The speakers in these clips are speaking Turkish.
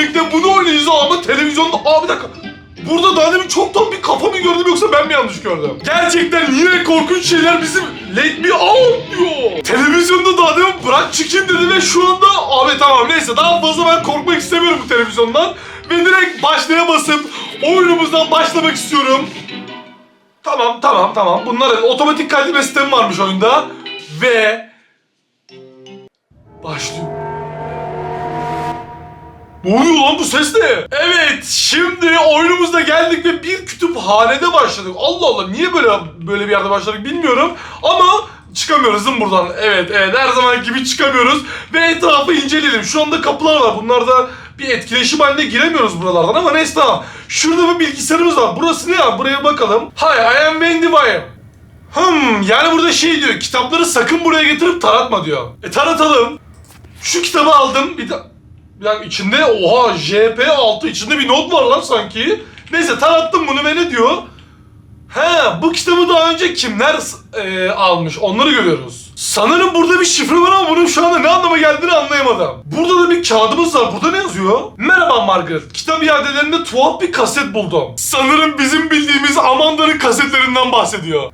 birlikte bunu oynayacağız ama televizyonda... Aa bir dakika. Burada daha demin çoktan bir kafa mı gördüm yoksa ben mi yanlış gördüm? Gerçekten yine korkunç şeyler bizim let me out diyor. Televizyonda daha demin bırak çıkayım dedi ve şu anda... Abi tamam neyse daha fazla ben korkmak istemiyorum bu televizyondan. Ve direkt başlaya basıp oyunumuzdan başlamak istiyorum. Tamam tamam tamam. Bunların otomatik kaydetme sistemi varmış oyunda. Ve... Başlıyor. Ne oluyor lan bu ses ne? Evet şimdi oyunumuzda geldik ve bir kütüphanede başladık. Allah Allah niye böyle böyle bir yerde başladık bilmiyorum ama çıkamıyoruz değil mi buradan? Evet evet her zaman gibi çıkamıyoruz ve etrafı inceleyelim. Şu anda kapılar var bunlarda bir etkileşim haline giremiyoruz buralardan ama neyse tamam. Şurada bir bilgisayarımız var. Burası ne ya? Buraya bakalım. Hi I am Wendy Wire. Hmm yani burada şey diyor kitapları sakın buraya getirip taratma diyor. E taratalım. Şu kitabı aldım. Bir de bir dakika içinde oha JP6 içinde bir not var lan sanki. Neyse tarattım bunu ve ne diyor? He bu kitabı daha önce kimler e, almış onları görüyoruz. Sanırım burada bir şifre var ama bunun şu anda ne anlama geldiğini anlayamadım. Burada da bir kağıdımız var. Burada ne yazıyor? Merhaba Margaret. Kitap iadelerinde tuhaf bir kaset buldum. Sanırım bizim bildiğimiz Amanda'nın kasetlerinden bahsediyor.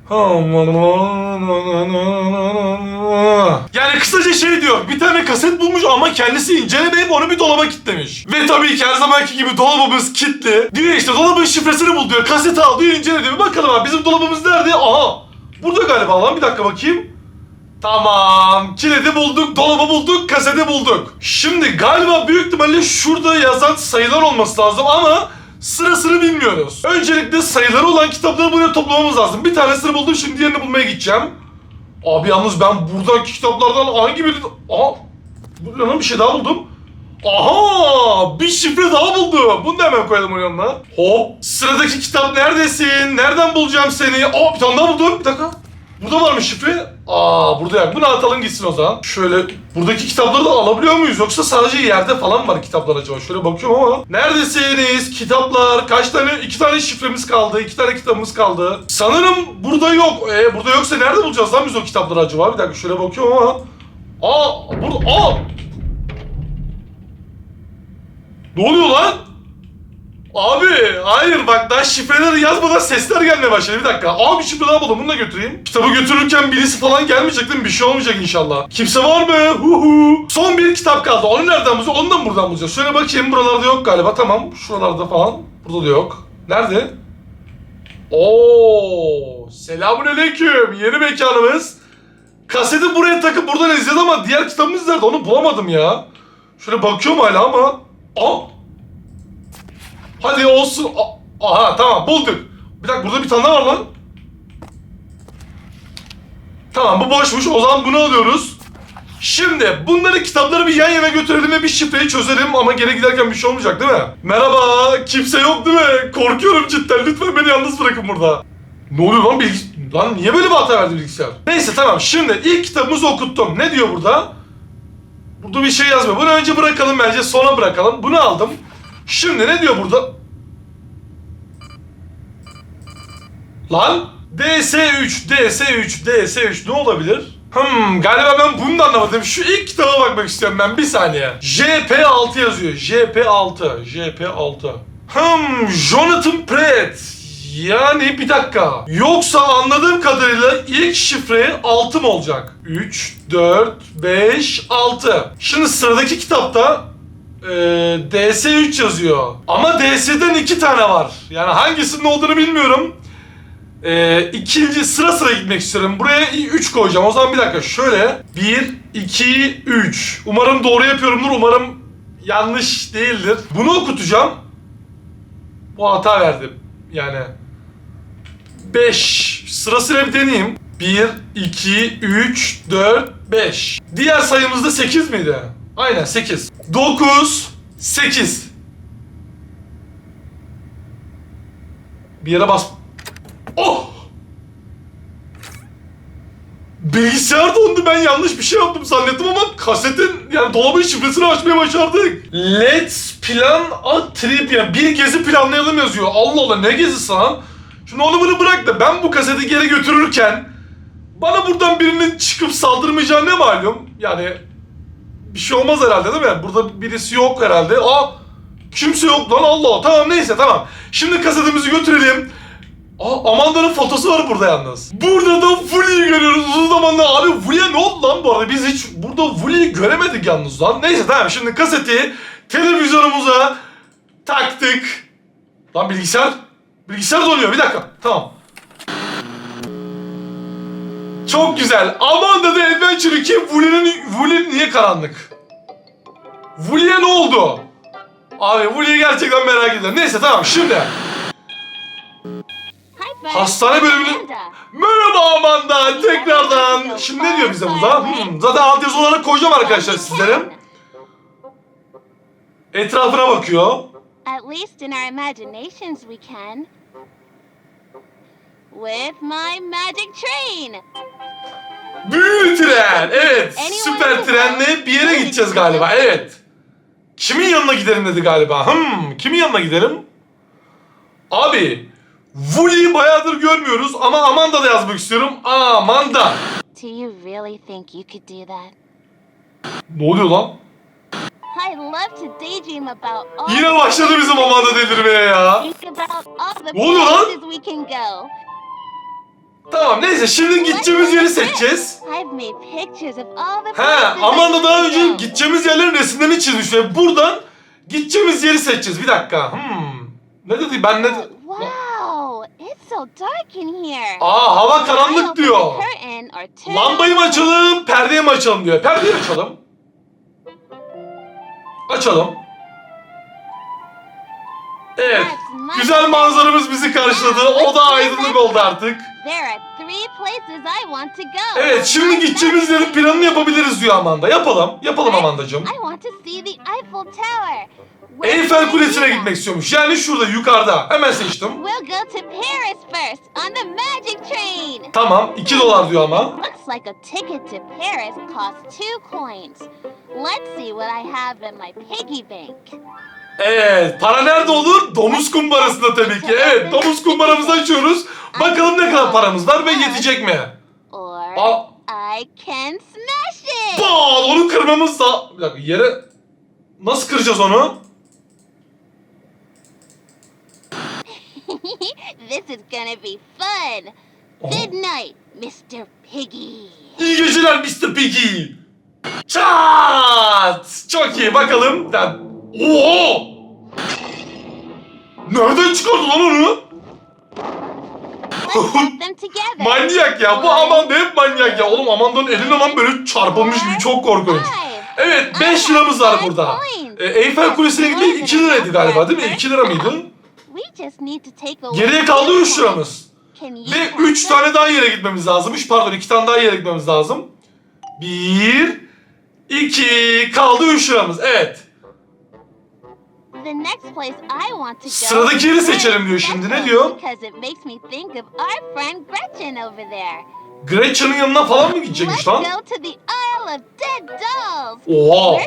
Yani kısaca şey diyor. Bir tane kaset bulmuş ama kendisi incelemeyip onu bir dolaba kilitlemiş. Ve tabii ki her zamanki gibi dolabımız kilitli. Diyor işte dolabın şifresini bul diyor. Kaseti al diyor incele bakalım abi bizim dolabımız nerede? Aha. Burada galiba lan bir dakika bakayım. Tamam. Kilidi bulduk, dolabı bulduk, kaseti bulduk. Şimdi galiba büyük ihtimalle şurada yazan sayılar olması lazım ama sırasını bilmiyoruz. Öncelikle sayıları olan kitapları buraya toplamamız lazım. Bir tanesini buldum şimdi diğerini bulmaya gideceğim. Abi yalnız ben buradaki kitaplardan hangi biri... Aha! Bu ne lan bir şey daha buldum. Aha! Bir şifre daha buldum. Bunu da hemen koyalım onun yanına. Hop! Sıradaki kitap neredesin? Nereden bulacağım seni? Aa bir tane daha buldum. Bir dakika. Burada var mı şifre? Aa burada yok. Bunu atalım gitsin o zaman. Şöyle buradaki kitapları da alabiliyor muyuz? Yoksa sadece yerde falan var kitaplar acaba? Şöyle bakıyorum ama. Neredesiniz? Kitaplar. Kaç tane? İki tane şifremiz kaldı. iki tane kitabımız kaldı. Sanırım burada yok. Ee, burada yoksa nerede bulacağız lan biz o kitapları acaba? Bir dakika şöyle bakıyorum ama. Aa burada. Aa! Ne oluyor lan? Abi hayır bak daha şifreleri yazmadan sesler gelmeye başladı bir dakika. Abi şifre daha buldum bunu da götüreyim. Kitabı götürürken birisi falan gelmeyecek değil mi? Bir şey olmayacak inşallah. Kimse var mı? Hu hu. Son bir kitap kaldı. Onu nereden bulacağız? Onu da mı buradan bulacağız? Şöyle bakayım buralarda yok galiba. Tamam şuralarda falan. Burada da yok. Nerede? Oo, selamun aleyküm. Yeni mekanımız. Kaseti buraya takıp buradan izledim ama diğer kitabımız nerede? Onu bulamadım ya. Şöyle bakıyorum hala ama. Aa, Hadi olsun. A- Aha tamam bulduk. Bir dakika burada bir tane var lan. Tamam bu boşmuş o zaman bunu alıyoruz. Şimdi bunları kitapları bir yan yana götürelim ve bir şifreyi çözelim ama geri giderken bir şey olmayacak değil mi? Merhaba kimse yok değil mi? Korkuyorum cidden lütfen beni yalnız bırakın burada. Ne oluyor lan bilgis... Lan niye böyle bir hata verdi bilgisayar? Neyse tamam şimdi ilk kitabımızı okuttum. Ne diyor burada? Burada bir şey yazmıyor. Bunu önce bırakalım bence sonra bırakalım. Bunu aldım. Şimdi ne diyor burada? Lan DS3, DS3, DS3 ne olabilir? Hmm galiba ben bunu da anlamadım. Şu ilk kitaba bakmak istiyorum ben bir saniye. JP6 yazıyor. JP6. JP6. Hmm Jonathan Pratt. Yani bir dakika. Yoksa anladığım kadarıyla ilk şifre 6 mı olacak? 3, 4, 5, 6. Şimdi sıradaki kitapta ee, DS3 yazıyor. Ama DS'den iki tane var. Yani hangisinin olduğunu bilmiyorum. Ee, ikinci sıra sıra gitmek istiyorum. Buraya 3 koyacağım. O zaman bir dakika şöyle. 1, 2, 3. Umarım doğru yapıyorumdur. Umarım yanlış değildir. Bunu okutacağım. Bu hata verdim. Yani 5. Sıra sıra bir deneyeyim. 1, 2, 3, 4, 5. Diğer sayımızda 8 miydi? Aynen 8. 9, 8. Bir yere bas. Oh! Bilgisayar dondu ben yanlış bir şey yaptım zannettim ama kasetin yani dolabın şifresini açmaya başardık. Let's plan a trip yani bir gezi planlayalım yazıyor. Allah Allah ne gezisi lan? Şimdi onu bunu bırak da ben bu kaseti geri götürürken bana buradan birinin çıkıp saldırmayacağı ne malum? Yani bir şey olmaz herhalde değil mi? Burada birisi yok herhalde. Aa Kimse yok lan Allah. Tamam neyse tamam. Şimdi kasetimizi götürelim. Aa, Amanda'nın fotosu var burada yalnız. Burada da Vuli'yi görüyoruz uzun zamandır. Abi Vuli'ye ne oldu lan bu arada? Biz hiç burada Vuli'yi göremedik yalnız lan. Neyse tamam şimdi kaseti televizyonumuza taktık. Lan bilgisayar. Bilgisayar donuyor bir dakika. Tamam. Çok güzel. Amanda da Adventure 2 Vuli'nin Vuli niye karanlık? Vuli'ye ne oldu? Abi Vuli'yi gerçekten merak ediyorum. Neyse tamam şimdi. Hastane bölümünü... Amanda. Merhaba Amanda tekrardan. Şimdi ne diyor bize burada? Hmm, zaten altyazı olarak koyacağım arkadaşlar sizlere. Etrafına bakıyor. At least in our imaginations we can. With my magic train. Büyülü tren. Evet. Süper trenle bir yere gideceğiz galiba. Evet. Kimin yanına gidelim dedi galiba. Hmm, kimin yanına gidelim? Abi, Vuli'yi bayağıdır görmüyoruz ama Amanda da yazmak istiyorum. Amanda. Do you really think you could do that? Ne oluyor lan? I love to daydream about all Yine başladı bizim Amanda delirmeye ya. Think about all the Ne oluyor lan? Tamam neyse şimdi gideceğimiz yeri seçeceğiz. I've made pictures of all the He, places Amanda daha önce gideceğimiz yerlerin resimlerini çizmiş ve buradan gideceğimiz yeri seçeceğiz. Bir dakika. Hmm. Ne dedi? Ben ne... Wow, it's so dark in here. Aa hava karanlık diyor. Lambayı mı açalım, perdeyi mi açalım diyor. Perdeyi açalım. Açalım. Evet. Güzel manzaramız bizi karşıladı. O da aydınlık oldu artık. There are three places I want to go. Evet şimdi gideceğimiz yerin planını yapabiliriz diyor Amanda. Yapalım. Yapalım Amandacığım. I want to see the Eiffel Tower. Where can do Kulesi'ne that? gitmek istiyormuş. Yani şurada yukarıda. Hemen seçtim. We'll go to Paris first on the magic train. Tamam 2 dolar diyor ama. Looks like a ticket to Paris costs two coins. Let's see what I have in my piggy bank. Evet para nerede olur? Domuz kumbarasında tabii ki. Evet domuz kumbaramızı açıyoruz. Bakalım ne kadar paramız var ve yetecek mi? Aa, I can smash it. bal onu kırmamız da... Bir dakika yere... Nasıl kıracağız onu? this is gonna be fun. Good night, Mr. Piggy. İyi geceler Mr. Piggy. Çat! Çok iyi bakalım. Oo! Nereden çıkardı lan onu? Manyak ya. Bu Amanda hep manyak ya. Oğlum Amanda'nın eline lan böyle çarpılmış gibi çok korkunç. Evet 5 liramız var burada. E, Eyfel Kulesi'ne gitmek 2 liraydı galiba değil mi? 2 lira mıydı? Geriye kaldı 3 liramız. Ve count 3 them? tane daha yere gitmemiz lazımmış. Pardon 2 tane daha yere gitmemiz lazım. 1 2 kaldı 3 liramız. Evet. İs seçelim diyor şimdi. Ne diyor? Because it makes me think of our friend Gretchen over there. Gretchen'ın yanına falan mı gidecekmiş Let's lan? go to the Isle of Dead Dolls. Oha.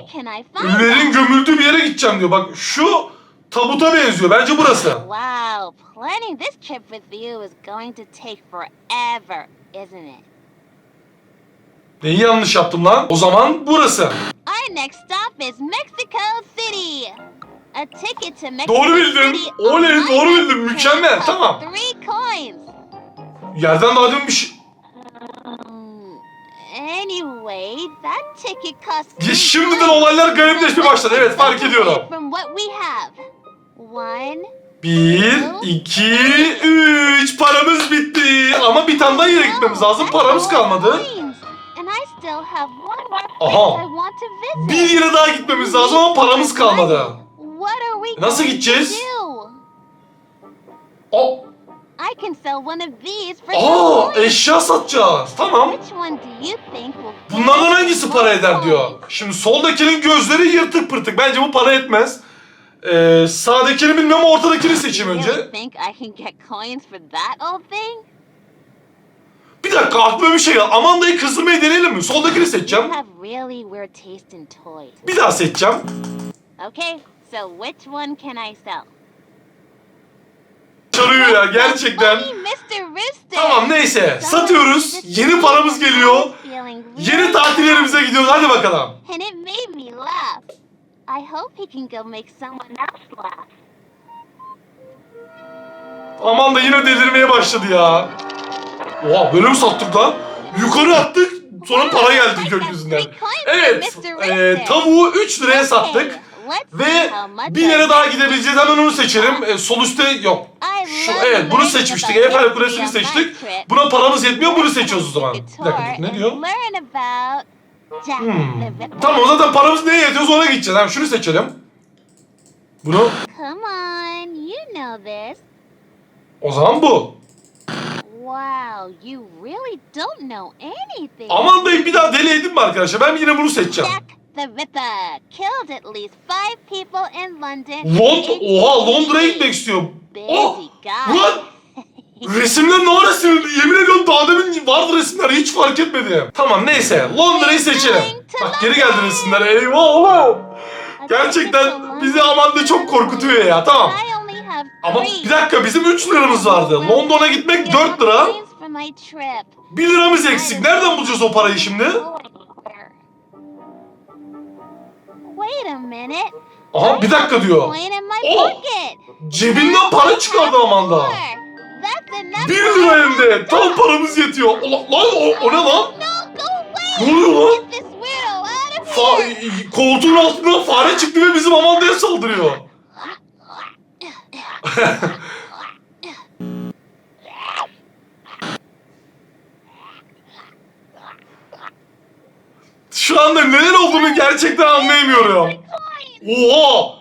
Ölülerin gömüldüğü bir yere gideceğim diyor. Bak şu tabuta benziyor. Bence burası. Wow, planning this trip with you is going to take forever, isn't it? Neyi yanlış yaptım lan? O zaman burası. Our next stop is Mexico City. A ticket to Mexico Doğru bildin. City Oley, doğru train Mükemmel, tamam. Yerden daha demin bir şey... Hmm, Anyway, that ticket costs Ya Şimdiden olaylar garipleşmeye başladı. Evet fark ediyorum. From what we have. One. Bir, iki, üç. Paramız bitti. Ama bir tane daha yere gitmemiz lazım. Paramız kalmadı. And I still have one more place Aha. I want to visit. Bir yere daha gitmemiz lazım ama paramız kalmadı. Nasıl gideceğiz? do? O, I can sell one of these for aa, eşya satacağız. Tamam. Which one do you think will Bunlardan hangisi para eder diyor. Şimdi soldakinin gözleri yırtık pırtık. Bence bu para etmez. Ee, sağdakini bilmiyorum ortadakini seçeyim You önce. really think I can get coins for that old thing? Bir dakika aklıma bir şey geldi. Amanda'yı kızdırmayı deneyelim mi? Soldakini You seçeceğim. have really weird taste in toys. Bir daha seçeceğim. Okay, so which one can I sell? Çarıyor ya gerçekten. Mr. Tamam neyse satıyoruz. Yeni paramız geliyor. Yeni tatil yerimize gidiyoruz. Hadi bakalım. And it made me laugh. I hope he can go make someone else laugh. Aman da yine delirmeye başladı ya. Oha böyle mi sattık lan? Yukarı attık sonra para geldi gökyüzünden. Evet e, tavuğu 3 liraya sattık. Ve bir yere daha gidebileceğiz hemen onu seçelim. E, sol üstte yok. Şu, evet bunu seçmiştik. Eyfel Kulesi'ni seçtik. Buna paramız yetmiyor bunu seçiyoruz o zaman. Bir dakika ne diyor? Hmm. Tamam zaten paramız neye yetiyorsa ona gideceğiz. Hemen şunu seçelim. Bunu Come on, you know this. o zaman bu. Wow, you really don't know anything. Aman dayı bir daha deli edin mi arkadaşlar? Ben yine bunu seçeceğim. The Ripper killed at least five people in London. Lond Oha Londra'ya gitmek istiyor. Oh! Ulan! Resimler ne silindi? Yemin ediyorum daha demin vardı resimler hiç fark etmedim. Tamam neyse Londra'yı seçelim. Bak geri geldi resimler eyvallah. Gerçekten bizi Amanda çok korkutuyor ya tamam. Ama bir dakika bizim 3 liramız vardı. London'a gitmek 4 lira. Coins for my trip. 1 liramız eksik. Nereden bulacağız o parayı şimdi? Wait a minute. Aha bir dakika diyor. Coin in my Oh! pocket. Cebinden para çıkardı Amanda. That's enough. 1 lira hem de. Tam paramız yetiyor. Ulan lan o, o ne lan? No, go away. Ne oluyor lan? Get this weirdo out of Fa here. koltuğun altından fare çıktı ve bizim Amanda'ya saldırıyor. Şu anda neler olduğunu gerçekten anlayamıyorum. Oha!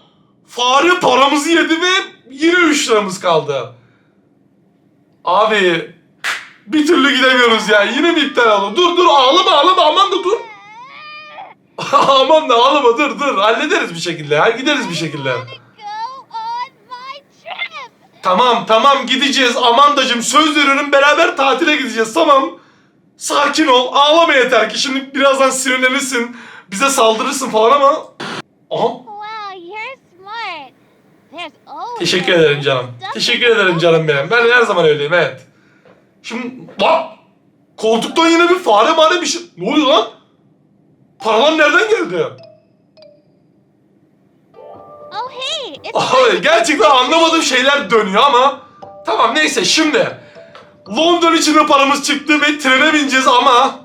Fare paramızı yedi ve yine 3 liramız kaldı. Abi bir türlü gidemiyoruz ya. Yine mi iptal oldu? Dur dur ağlama ağlama aman da dur. aman da ağlama dur dur. Hallederiz bir şekilde ya. Gideriz bir şekilde. Tamam tamam gideceğiz Amandacım söz veriyorum beraber tatile gideceğiz tamam. Sakin ol ağlama yeter ki şimdi birazdan sinirlenirsin bize saldırırsın falan ama. Aha teşekkür ederim canım. Teşekkür ederim canım benim. Ben her zaman öyleyim evet. Şimdi bak koltuktan yine bir fare mare bir şey. Ne oluyor lan? Paralar nereden geldi? Oh hey, gerçekten anlamadığım şeyler dönüyor ama tamam neyse şimdi London için de paramız çıktı ve trene bineceğiz ama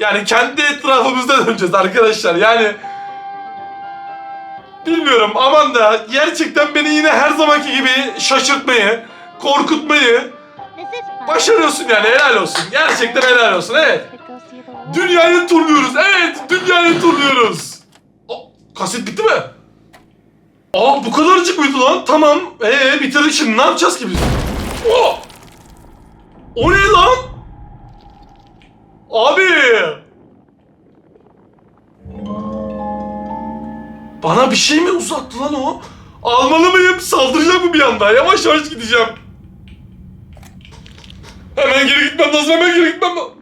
yani kendi etrafımızda döneceğiz arkadaşlar yani bilmiyorum aman da gerçekten beni yine her zamanki gibi şaşırtmayı korkutmayı başarıyorsun yani helal olsun gerçekten helal olsun evet dünyayı turluyoruz evet dünyayı turluyoruz O, kaset bitti mi? Aa bu kadarcık mıydı lan? Tamam. Ee bitirdik şimdi ne yapacağız ki biz? Oh! O ne lan? Abi! Bana bir şey mi uzattı lan o? Almalı mıyım? Saldıracak mı bir anda? Yavaş yavaş gideceğim. Hemen geri gitmem lazım. Hemen geri gitmem lazım.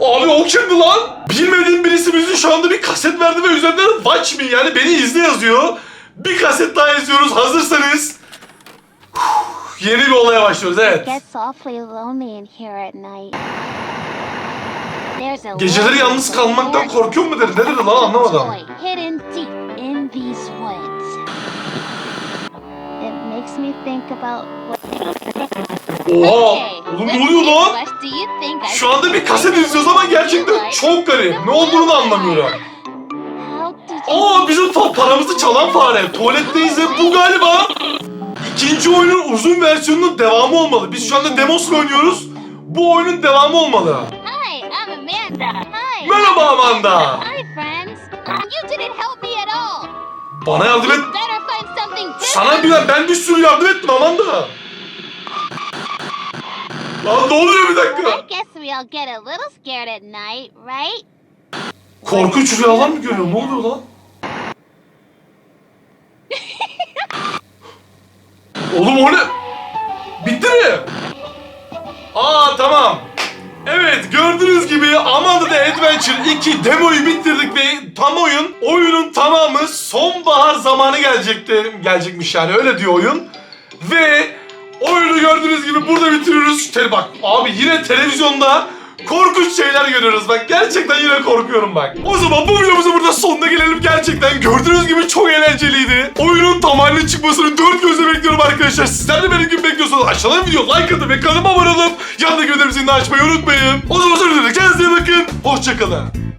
Abi o kimdi lan? Bilmediğim birisi bize şu anda bir kaset verdi ve üzerinden watch me yani beni izle yazıyor. Bir kaset daha izliyoruz hazırsanız. Yeni bir olaya başlıyoruz evet. Geceleri yalnız kalmaktan korkuyor mu dedi? Ne dedi lan anlamadım. Oha! Oğlum ne oluyor lan? Şu anda bir kaset izliyoruz ama gerçekten çok garip. Ne olduğunu da anlamıyorum. Aa bizim fa- paramızı çalan fare. Tuvaletteyiz ve bu galiba ikinci oyunun uzun versiyonunun devamı olmalı. Biz şu anda demosunu oynuyoruz. Bu oyunun devamı olmalı. Hi, I'm Amanda. Hi. Merhaba Amanda. Hi, friends. You didn't help me at all. Bana yardım et. Better find something different. Sana bir ben bir sürü yardım ettim Amanda. Lan ne oluyor bir dakika? I guess we all get a little scared at night, right? Korkunç rüyalar mı görüyorum? Ne oluyor lan? Oğlum o ne? Bitti mi? Aa tamam. Evet gördüğünüz gibi Amanda the Adventure 2 demoyu bitirdik ve tam oyun oyunun tamamı sonbahar zamanı gelecekti. Gelecekmiş yani öyle diyor oyun. Ve oyunu gördüğünüz gibi burada bitiriyoruz. Te- bak abi yine televizyonda Korkunç şeyler görüyoruz bak. Gerçekten yine korkuyorum bak. O zaman bu videomuzun burada sonuna gelelim. Gerçekten gördüğünüz gibi çok eğlenceliydi. Oyunun tam haline çıkmasını dört gözle bekliyorum arkadaşlar. Sizler de benim gibi bekliyorsanız aşağıdan video like atın ve kanalıma abone olup yanındaki bildirim zilini açmayı unutmayın. O zaman sonra kendinize bakın. Hoşçakalın.